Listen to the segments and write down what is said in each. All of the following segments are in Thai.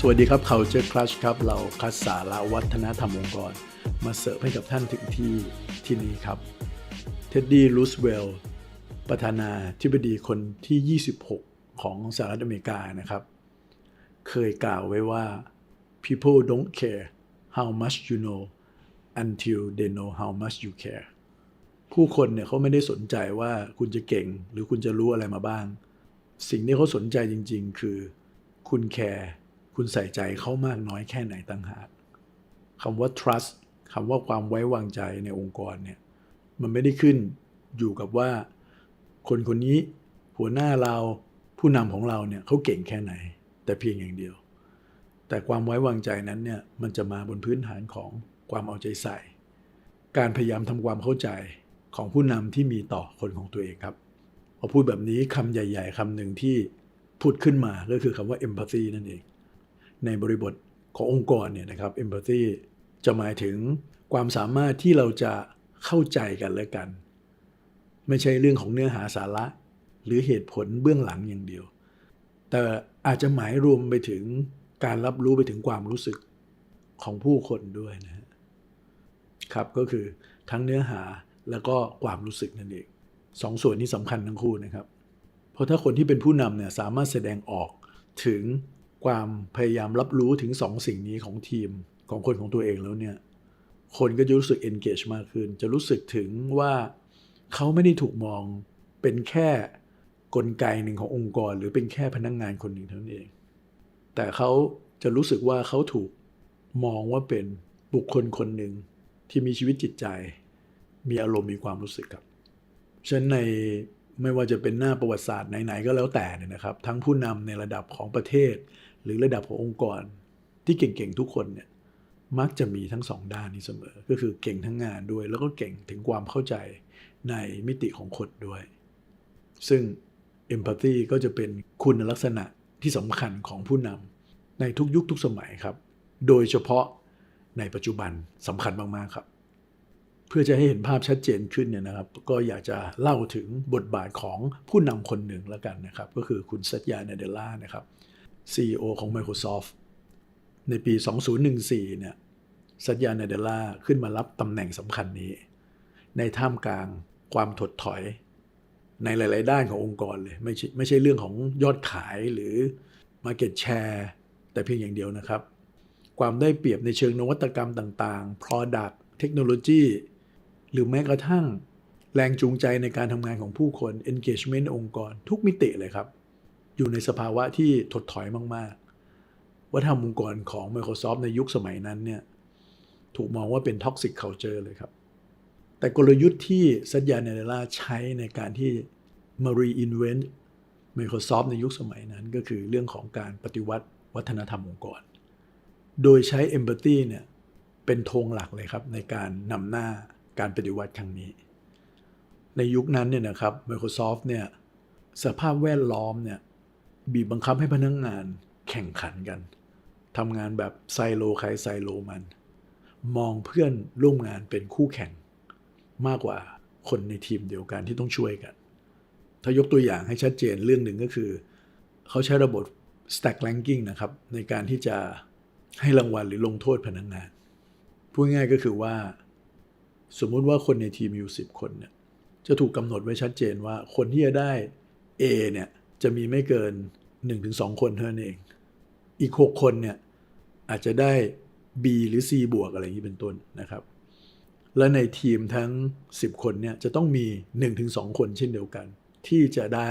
สวัสดีครับ Culture Crush ครับ เราคัดสาระวัฒนธรรมองค์กร มาเสิร์ฟให้กับท่านถึงที่ที่นี้ครับเท็ดดี้รูสเวลล์ประธานาธิบดีคนที่ 26 ของสหรัฐอเมริกานะครับ เคยกล่าวไว้ว่า people don't care how much you know until they know how much you care ผู้คนเนี่ยเขาไม่ได้สนใจว่าคุณจะเก่ง หรือคุณจะรู้อะไรมาบ้าง สิ่งที่เขาสนใจจริง ๆ คือคุณแคร์ คุณใส่ใจเขามากน้อยแค่ไหนต่างหากคำว่า trust คำว่าความไว้วางใจในองค์กรเนี่ยมันไม่ได้ขึ้นอยู่กับว่า คนคนนี้หัวหน้าเราผู้นำของเราเนี่ยเขาเก่งแค่ไหน แต่เพียงอย่างเดียว แต่ความไว้วางใจนั้นเนี่ยมันจะมาบนพื้นฐานของความเอาใจใส่ การพยายามทำความเข้าใจของผู้นำที่มีต่อคนของตัวเองครับพอพูดแบบนี้คำใหญ่ ๆคำหนึ่งที่พูดขึ้นมาก็คือคำว่า empathy นั่นเอง ในบริบทขององค์กรเนี่ยนะครับ empathy จะหมายถึงความสามารถที่เราจะเข้าใจกันและกัน ไม่ใช่เรื่องของเนื้อหาสาระ หรือเหตุผลเบื้องหลังอย่างเดียว แต่อาจจะหมายรวมไปถึงการรับรู้ไปถึงความรู้สึกของผู้คนด้วยนะฮะครับก็คือทั้งเนื้อหาแล้วก็ความรู้สึกนั่นเองสองส่วนนี้สำคัญทั้งคู่นะครับ เพราะถ้าคนที่เป็นผู้นำเนี่ยสามารถแสดงออกถึง ความพยายามรับรู้ถึงสองสิ่งนี้ของทีมของคนของตัวเองแล้วเนี่ย คนก็จะรู้สึก engage มากขึ้น จะรู้สึกถึงว่าเขาไม่ได้ถูกมองเป็นแค่กลไกหนึ่งขององค์กร หรือเป็นแค่พนักงงานคนหนึ่งเท่านั้นเอง แต่เขาจะรู้สึกว่าเขาถูกมองว่าเป็นบุคคลคนหนึ่งที่มีชีวิตจิตใจ มีอารมณ์มีความรู้สึกครับฉะนั้นในไม่ว่าจะเป็นหน้าประวัติศาสตร์ไหนๆก็แล้วแต่เนี่ยนะครับ ทั้งผู้นำในระดับของประเทศหรือระดับขององค์กรที่เก่งๆทุกคนเนี่ยมักจะมีทั้งสองด้านนี้เสมอ ก็คือเก่งทั้งงานด้วย แล้วก็เก่งถึงความเข้าใจในมิติของคนด้วย ซึ่ง empathy ก็จะเป็นคุณลักษณะที่สำคัญของผู้นำในทุกยุคทุกสมัยครับ โดยเฉพาะในปัจจุบันสำคัญมาก ๆ ครับ เพื่อจะให้เห็นภาพชัดเจนขึ้นเนี่ยนะครับ ก็อยากจะเล่าถึงบทบาทของผู้นำคนหนึ่งแล้วกันนะครับ ก็คือคุณสัตยาเนเดล่านะครับ CEO ของ Microsoft ในปี 2014 เนี่ยสัตยาเนเดล่าขึ้นมารับตำแหน่งสำคัญนี้ ในท่ามกลางความถดถอยในหลาย ๆ ด้านขององค์กรเลย ไม่ใช่ไม่ใช่เรื่องของยอดขายหรือ Market Share แต่เพียงอย่างเดียวนะครับ ความได้เปรียบในเชิงนวัตกรรมต่าง ๆ Product เทคโนโลยีหรือแม้กระทั่งแรงจูงใจในการทำงานของผู้คน engagement องค์กร ทุกมิติเลยครับ อยู่ในสภาวะที่ถดถอยมาก ๆ วัฒนธรรมองค์กรของ Microsoft ในยุคสมัยนั้นเนี่ยถูกมองว่าเป็น toxic culture เลยครับ แต่กลยุทธ์ที่สัญญาเนเดล่าใช้ในการที่มา reinvent Microsoft ในยุคสมัยนั้นก็คือเรื่องของการปฏิวัติวัฒนธรรมองค์กร โดยใช้ empathy เนี่ยเป็นธงหลักเลยครับในการนำหน้าการปฏิวัติครั้งนี้ ในยุคนั้นเนี่ยนะครับ Microsoft เนี่ยสภาพแวดล้อมเนี่ย บีบบังคับให้พนักงงานแข่งขันกันทำงานแบบไซโลใครไซโลมัน มองเพื่อนร่วมงานเป็นคู่แข่ง มากกว่าคนในทีมเดียวกันที่ต้องช่วยกัน ถ้ายกตัวอย่างให้ชัดเจนเรื่องหนึ่งก็คือ เขาใช้ระบบ stack ranking นะครับ ในการที่จะให้รางวัลหรือลงโทษพนักงงาน พูดง่ายก็คือว่า สมมุติว่าคนในทีมอยู่ 10 คนเนี่ยจะถูกกำหนดไว้ชัดเจนว่าคนที่จะได้ A เนี่ย จะมีไม่เกิน 1-2 คนเท่านั้นเอง อีก 6 คนเนี่ยอาจจะได้ B หรือ C บวกอะไรอย่างนี้เป็นต้นนะครับ และในทีมทั้ง 10 คนเนี่ยจะต้องมี 1-2 คนเช่นเดียวกัน ที่จะได้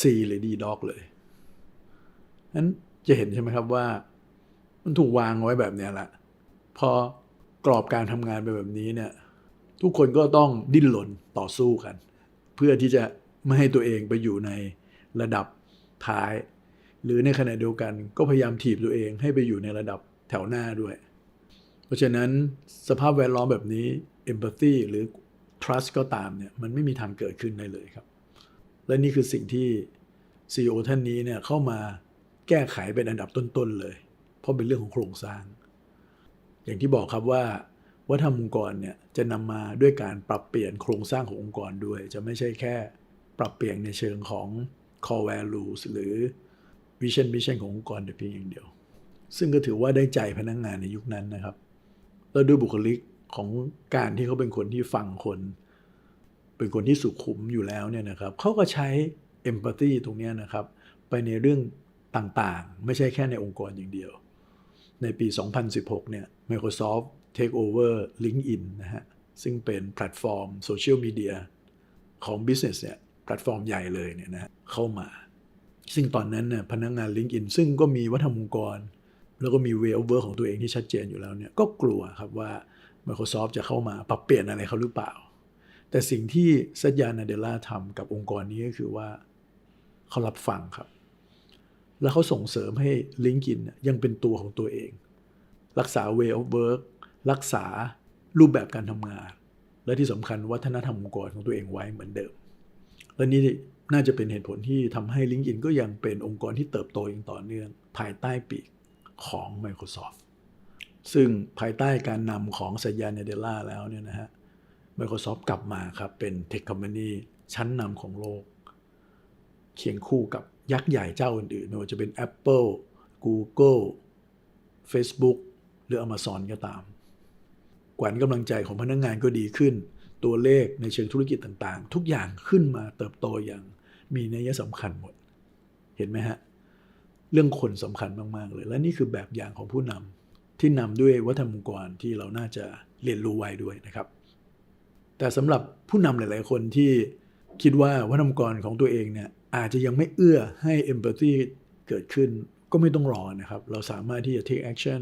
C หรือ D dog เลยนั้นจะเห็นใช่ไหมครับว่า มันถูกวางไว้แบบนี้แหละพอกรอบการทำงานไปแบบนี้เนี่ยทุกคนก็ต้องดิ้นรนต่อสู้กัน เพื่อที่จะไม่ให้ตัวเองไปอยู่ใน ระดับท้าย หรือในขณะเดียวกันก็พยายามถีบตัวเองให้ไปอยู่ในระดับแถวหน้าด้วย เพราะฉะนั้นสภาพแวดล้อมแบบนี้ empathy หรือ trust ก็ตามเนี่ยมันไม่มีทางเกิดขึ้นได้เลยครับ และนี่คือสิ่งที่ CEO ท่านนี้เนี่ยเข้ามาแก้ไขเป็นอันดับต้น ๆ เลย เพราะเป็นเรื่องของโครงสร้าง อย่างที่บอกครับว่าวัฒนธรรมองค์กรเนี่ยจะนำมาด้วยการปรับเปลี่ยนโครงสร้างขององค์กรด้วย จะไม่ใช่แค่ปรับเปลี่ยนในเชิงของ core values หรือ vision mission ขององค์กรแต่เพียงอย่างเดียว ซึ่งก็ถือว่าได้ใจพนักงงานในยุคนั้นนะครับ แล้วด้วยบุคลิกของการที่เขาเป็นคนที่ฟังคน เป็นคนที่สุขุมอยู่แล้วเนี่ยนะครับเขาก็ใช้ empathy ตรงนี้นะครับ ไปในเรื่องต่างๆ ไม่ใช่แค่ในองค์กรอย่างเดียว ในปี 2016 เนี่ย Microsoft take over LinkedIn นะฮะซึ่งเป็นแพลตฟอร์มโซเชียลมีเดียของ Business เนี่ย พลตฟอร์มใหญ่เลยเนี่ยนะเข้ามา ซึ่งตอนนั้นเนี่ยพนักงาน LinkedIn ซึ่งก็มีวัฒนธรรมองค์กร แล้วก็มี way of work ของตัวเองที่ชัดเจนอยู่แล้วเนี่ยก็กลัวครับว่า Microsoft จะเข้ามาปรับเปลี่ยนอะไรเขาหรือเปล่า แต่สิ่งที่ซัตยานาเดล่าทำกับองค์กรนี้ก็คือว่าเขารับฟังครับ แล้วเขาส่งเสริมให้ LinkedIn เนี่ยยังเป็นตัวของตัวเอง รักษา way of work รักษารูปแบบการทำงาน และที่สำคัญวัฒนธรรมองค์กรของตัวเองไว้เหมือนเดิม และนี่น่าจะเป็นเหตุผลที่ทำให้ LinkedIn ก็ยังเป็นองค์กรที่เติบโตอย่างต่อเนื่องภายใต้ปีกของ Microsoft ซึ่งภายใต้การนำของสัญญาเนเดล่าแล้วเนี่ยนะฮะ Microsoft กลับมาครับ เป็นเทคคอมพานีชั้นนำของโลก เคียงคู่กับยักษ์ใหญ่เจ้าอื่นๆไม่ว่าจะเป็น Apple Google Facebook หรือ Amazon ก็ตามขวัญกำลังใจของพนักงงานก็ดีขึ้น ตัวเลขในเชิงธุรกิจต่างๆ ทุกอย่างขึ้นมาเติบโตอย่างมีนัยสำคัญหมด เห็นไหมฮะ เรื่องคนสำคัญมากๆเลย และนี่คือแบบอย่างของผู้นำที่นำด้วยวัฒนธรรมองค์กรที่เราน่าจะเรียนรู้ไว้ด้วยนะครับ แต่สำหรับผู้นำหลาย ๆ คนที่คิดว่าวัฒนธรรมองค์กรของตัวเองเนี่ยอาจจะยังไม่เอื้อให้ empathy เกิดขึ้นก็ไม่ต้องรอนะครับ เราสามารถที่จะ take action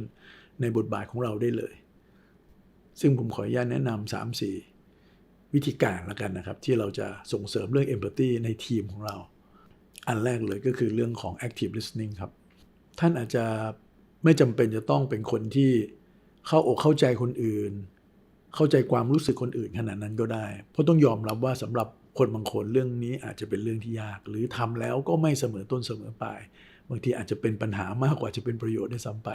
ในบทบาทของเราได้เลย ซึ่งผมขออนุญาตแนะนำสามสี่ วิธีการและกันนะครับ ที่เราจะส่งเสริมเรื่อง empathy ในทีมของเรา อันแรกเลยก็คือเรื่องของ active listening ครับ ท่านอาจจะไม่จำเป็นจะต้องเป็นคนที่เข้าอกเข้าใจคนอื่น เข้าใจความรู้สึกคนอื่นขนาดนั้นก็ได้ เพราะต้องยอมรับว่าสำหรับคนบางคนเรื่องนี้อาจจะเป็นเรื่องที่ยาก หรือทำแล้วก็ไม่เสมอต้นเสมอปลายบางทีอาจจะเป็นปัญหามากกว่าจะเป็นประโยชน์ได้ซ้ำไป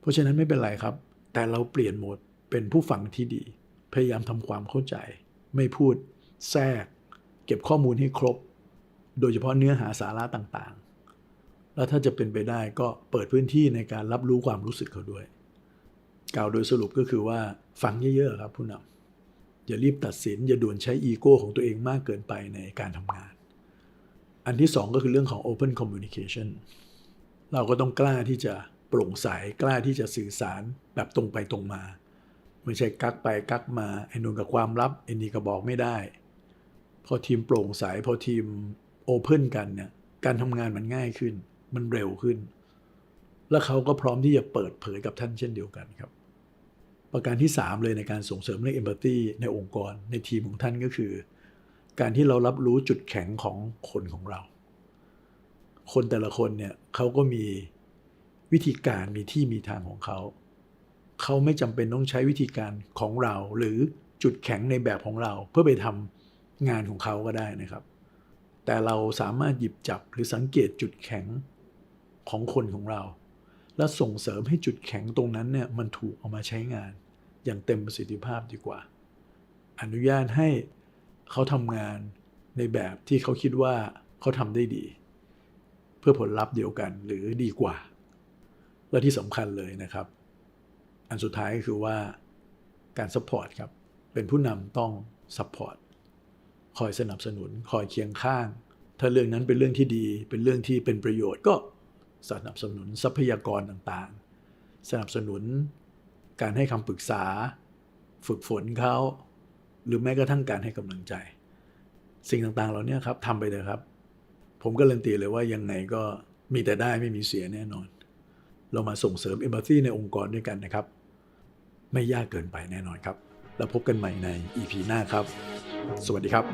เพราะฉะนั้นไม่เป็นไรครับ แต่เราเปลี่ยนโหมดเป็นผู้ฟังที่ดี พยายามทำความเข้าใจ ไม่พูดแทรก เก็บข้อมูลให้ครบ โดยเฉพาะเนื้อหาสาระต่างๆ แล้วถ้าจะเป็นไปได้ก็เปิดพื้นที่ในการรับรู้ความรู้สึกเขาด้วย กล่าวโดยสรุปก็คือว่าฟังเยอะๆครับผู้นำอย่ารีบตัดสิน อย่าด่วนใช้อีโก้ของตัวเองมากเกินไปในการทำงาน อันที่สองก็คือเรื่องของ Open Communication เราก็ต้องกล้าที่จะโปร่งใสกล้าที่จะสื่อสารแบบตรงไปตรงมา ไม่ใช่กักไปกักมาไอ้นนกับความลับไอ้นี่ก็บอกไม่ได้ พอทีมโปร่งใสพอทีมโอเพ่นกันเนี่ยการทำงานมันง่ายขึ้น มันเร็วขึ้น และเขาก็พร้อมที่จะเปิดเผยกับท่านเช่นเดียวกันครับ ประการที่ 3 เลยในการส่งเสริมเรื่องเอมพัตตีในองค์กรในทีมของท่านก็คือ การที่เรารับรู้จุดแข็งของคนของเรา คนแต่ละคนเนี่ยเขาก็มีวิธีการมีที่มีทางของเขา เขาไม่จำเป็นต้องใช้วิธีการของเรา หรือจุดแข็งในแบบของเราเพื่อไปทำงานของเขาก็ได้นะครับ แต่เราสามารถหยิบจับหรือสังเกตจุดแข็งของคนของเรา และส่งเสริมให้จุดแข็งตรงนั้นเนี่ยมันถูกเอามาใช้งาน อย่างเต็มประสิทธิภาพดีกว่า อนุญาตให้เขาทำงานในแบบที่เขาคิดว่าเขาทำได้ดี เพื่อผลลัพธ์เดียวกันหรือดีกว่า และที่สำคัญเลยนะครับ อันสุดท้ายก็คือว่าการซัพพอร์ตครับ เป็นผู้นำต้องซัพพอร์ตคอยสนับสนุน คอยเคียงข้าง ถ้าเรื่องนั้นเป็นเรื่องที่ดี เป็นเรื่องที่เป็นประโยชน์ก็สนับสนุนทรัพยากรต่างๆ สนับสนุนการให้คำปรึกษา ฝึกฝนเขา หรือแม้กระทั่งการให้กำลังใจ สิ่งต่างๆ เหล่านี้ครับทำไปเลยครับ ผมก็เรนตีเลยว่ายังไงก็มีแต่ได้ไม่มีเสียแน่นอน เรามาส่งเสริมเอมพัตซีในองค์กรด้วยกันนะครับ ไม่ยากเกินไปแน่นอนครับ แล้วพบกันใหม่ใน EP หน้าครับ สวัสดีครับ